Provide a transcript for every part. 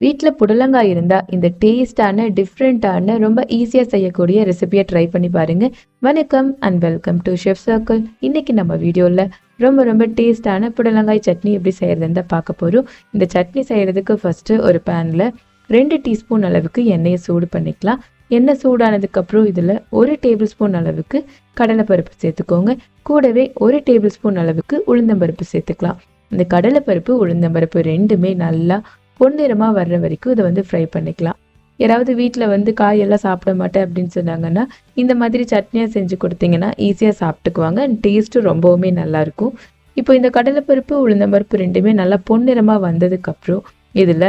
வீட்டில் புடலங்காய் இருந்தால் இந்த டேஸ்டான டிஃப்ரெண்ட்டான ரொம்ப ஈஸியாக செய்யக்கூடிய ரெசிபியை ட்ரை பண்ணி பாருங்கள் வணக்கம் and welcome to chef circle இன்றைக்கி நம்ம வீடியோவில் ரொம்ப ரொம்ப டேஸ்டான புடலங்காய் சட்னி எப்படி செய்கிறதுன்னு தான் பார்க்க போகிறோம் இந்த சட்னி செய்கிறதுக்கு ஃபஸ்ட்டு ஒரு பேனில் ரெண்டு டீஸ்பூன் அளவுக்கு எண்ணெயை சூடு பண்ணிக்கலாம். எண்ணெய் சூடானதுக்கப்புறம் இதில் ஒரு டேபிள் ஸ்பூன் அளவுக்கு கடலைப்பருப்பு சேர்த்துக்கோங்க. கூடவே ஒரு டேபிள் ஸ்பூன் அளவுக்கு உளுந்தம்பருப்பு சேர்த்துக்கலாம். இந்த கடலைப்பருப்பு உளுந்தம்பருப்பு ரெண்டுமே நல்லா பொன்னிறமாக வர்ற வரைக்கும் இதை வந்து ஃப்ரை பண்ணிக்கலாம். யாராவது வீட்டில் வந்து காயெல்லாம் சாப்பிட மாட்டேன் அப்படின்னு சொன்னாங்கன்னா இந்த மாதிரி சட்னியாக செஞ்சு கொடுத்தீங்கன்னா ஈஸியாக சாப்பிட்டுக்குவாங்க. அண்ட் டேஸ்ட்டும் ரொம்பவுமே நல்லாயிருக்கும். இப்போ இந்த கடலைப்பருப்பு உளுந்தம்பருப்பு ரெண்டுமே நல்லா பொன்னிறமாக வந்ததுக்கப்புறம் இதில்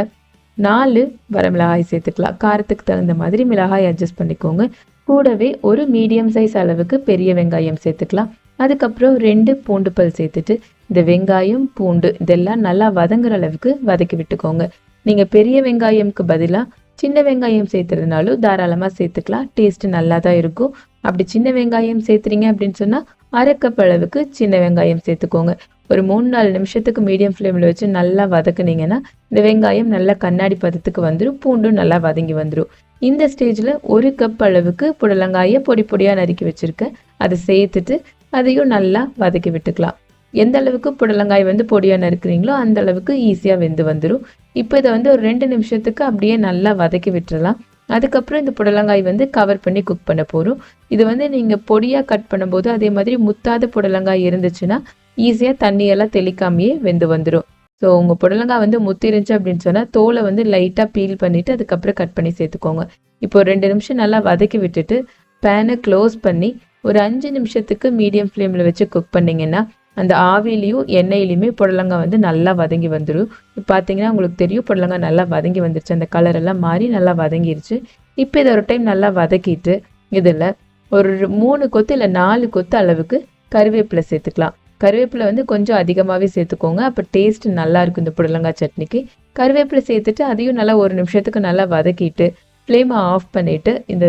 நாலு வரமிளகாய் சேர்த்துக்கலாம். காரத்துக்கு தகுந்த மாதிரி மிளகாய் அட்ஜஸ்ட் பண்ணிக்கோங்க. கூடவே ஒரு மீடியம் சைஸ் அளவுக்கு பெரிய வெங்காயம் சேர்த்துக்கலாம். அதுக்கப்புறம் ரெண்டு பூண்டு பல் சேர்த்துட்டு இந்த வெங்காயம் பூண்டு இதெல்லாம் நல்லா வதங்குற அளவுக்கு வதக்கி விட்டுக்கோங்க. நீங்கள் பெரிய வெங்காயம்க்கு பதிலாக சின்ன வெங்காயம் சேர்த்துறதுனாலும் தாராளமாக சேர்த்துக்கலாம். டேஸ்ட் நல்லா தான் இருக்கும். அப்படி சின்ன வெங்காயம் சேர்த்துறீங்க அப்படின்னு சொன்னால் அரை கப் அளவுக்கு சின்ன வெங்காயம் சேர்த்துக்கோங்க. ஒரு மூணு நாலு நிமிஷத்துக்கு மீடியம் ஃப்ளேமில் வச்சு நல்லா வதக்குனீங்கன்னா இந்த வெங்காயம் நல்லா கண்ணாடி பதத்துக்கு வந்துடும் பூண்டும் நல்லா வதங்கி வந்துடும் இந்த ஸ்டேஜில் ஒரு கப் அளவுக்கு புடலங்காயை பொடி பொடியாக நறுக்கி வச்சுருக்கேன். அதை சேர்த்துட்டு அதையும் நல்லா வதக்கி விட்டுக்கலாம். எந்த அளவுக்கு புடலங்காய் வந்து பொடியாக நறுக்குறீங்களோ அந்த அளவுக்கு ஈஸியாக வெந்து வந்துடும் இப்போ இதை வந்து ஒரு ரெண்டு நிமிஷத்துக்கு அப்படியே நல்லா வதக்கி விட்டுறலாம். அதுக்கப்புறம் இந்த புடலங்காய் வந்து கவர் பண்ணி குக் பண்ண போகிறோம் இது வந்து நீங்கள் பொடியாக கட் பண்ணும்போது அதே மாதிரி முத்தாத புடலங்காய் இருந்துச்சுன்னா ஈஸியாக தண்ணியெல்லாம் தெளிக்காமையே வெந்து வந்துடும் ஸோ உங்கள் புடலங்காய் வந்து முத்திருந்துச்சு அப்படின்னு சொன்னால் தோலை வந்து லைட்டாக பீல் பண்ணிவிட்டு அதுக்கப்புறம் கட் பண்ணி சேர்த்துக்கோங்க. இப்போ ரெண்டு நிமிஷம் நல்லா வதக்கி விட்டுட்டு பேனை க்ளோஸ் பண்ணி ஒரு அஞ்சு நிமிஷத்துக்கு மீடியம் ஃப்ளேமில் வச்சு குக் பண்ணிங்கன்னா அந்த ஆவிலையும் எண்ணெயிலையுமே புடலங்காய் வந்து நல்லா வதங்கி வந்துடும் இப்போ பார்த்தீங்கன்னா உங்களுக்கு தெரியும் புடலங்காய் நல்லா வதங்கி வந்துருச்சு. அந்த கலர் எல்லாம் மாறி நல்லா வதங்கிருச்சு. இப்போ இதை ஒரு டைம் நல்லா வதக்கிட்டு இதில் ஒரு மூணு கொத்து இல்லை நாலு கொத்து அளவுக்கு கருவேப்பிலை சேர்த்துக்கலாம். கருவேப்பிலை வந்து கொஞ்சம் அதிகமாகவே சேர்த்துக்கோங்க. அப்போ டேஸ்ட் நல்லா இருக்கும் இந்த புடலங்காய் சட்னிக்கு. கருவேப்பிலை சேர்த்துட்டு அதையும் நல்லா ஒரு நிமிஷத்துக்கு நல்லா வதக்கிட்டு ஃப்ளேமை ஆஃப் பண்ணிவிட்டு இந்த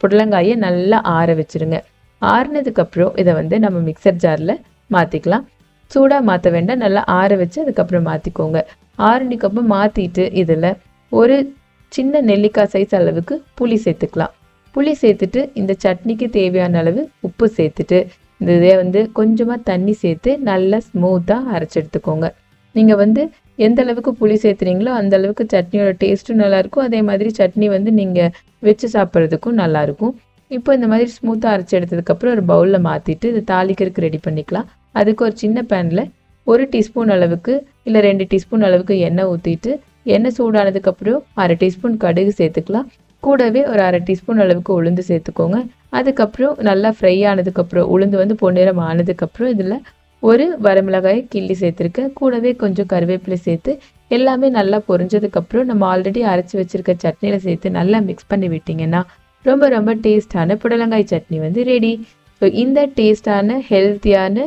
புடலங்காயை நல்லா ஆற வச்சுருங்க. ஆறுனதுக்கப்புறம் இதை வந்து நம்ம மிக்சர் ஜாரில் மாற்றிக்கலாம் சூடாக மாற்ற வேண்டாம். நல்லா ஆற வச்சு அதுக்கப்புறம் மாற்றிக்கோங்க ஆறுனிக்கப்புறம் மாற்றிட்டு இதில் ஒரு சின்ன நெல்லிக்காய் சைஸ் அளவுக்கு புளி சேர்த்துக்கலாம். புளி சேர்த்துட்டு இந்த சட்னிக்கு தேவையான அளவு உப்பு சேர்த்துட்டு இந்த இதை வந்து கொஞ்சமாக தண்ணி சேர்த்து நல்லா ஸ்மூத்தாக அரைச்சி எடுத்துக்கோங்க. நீங்கள் வந்து எந்த அளவுக்கு புளி சேர்த்துறீங்களோ அந்த அளவுக்கு சட்னியோட டேஸ்ட்டும் நல்லாயிருக்கும் அதே மாதிரி சட்னி வந்து நீங்கள் வச்சு சாப்பிட்றதுக்கும் நல்லாயிருக்கும் இப்போ இந்த மாதிரி ஸ்மூத்தாக அரைச்சி எடுத்ததுக்கப்புறம் ஒரு பவுலில் மாற்றிட்டு இது தாளிக்கிறதுக்கு ரெடி பண்ணிக்கலாம். அதுக்கு ஒரு சின்ன பேனில் ஒரு டீஸ்பூன் அளவுக்கு இல்லை ரெண்டு டீஸ்பூன் அளவுக்கு எண்ணெய் ஊற்றிட்டு எண்ணெய் சூடானதுக்கப்புறம் அரை டீஸ்பூன் கடுகு சேர்த்துக்கலாம். கூடவே ஒரு அரை டீஸ்பூன் அளவுக்கு உளுந்து சேர்த்துக்கோங்க. அதுக்கப்புறம் நல்லா ஃப்ரை ஆனதுக்கப்புறம் உளுந்து வந்து பொன்னிறம் ஆனதுக்கப்புறம் இதில் ஒரு வரமிளகாய் கிள்ளி சேர்த்துருக்கேன். கூடவே கொஞ்சம் கருவேப்பிலை சேர்த்து எல்லாமே நல்லா பொரிஞ்சதுக்கப்புறம் நம்ம ஆல்ரெடி அரைச்சி வச்சுருக்க சட்னியில் சேர்த்து நல்லா மிக்ஸ் பண்ணி விட்டிங்கன்னா ரொம்ப ரொம்ப டேஸ்டான புடலங்காய் சட்னி வந்து ரெடி ஸோ இந்த டேஸ்டான ஹெல்த்தியான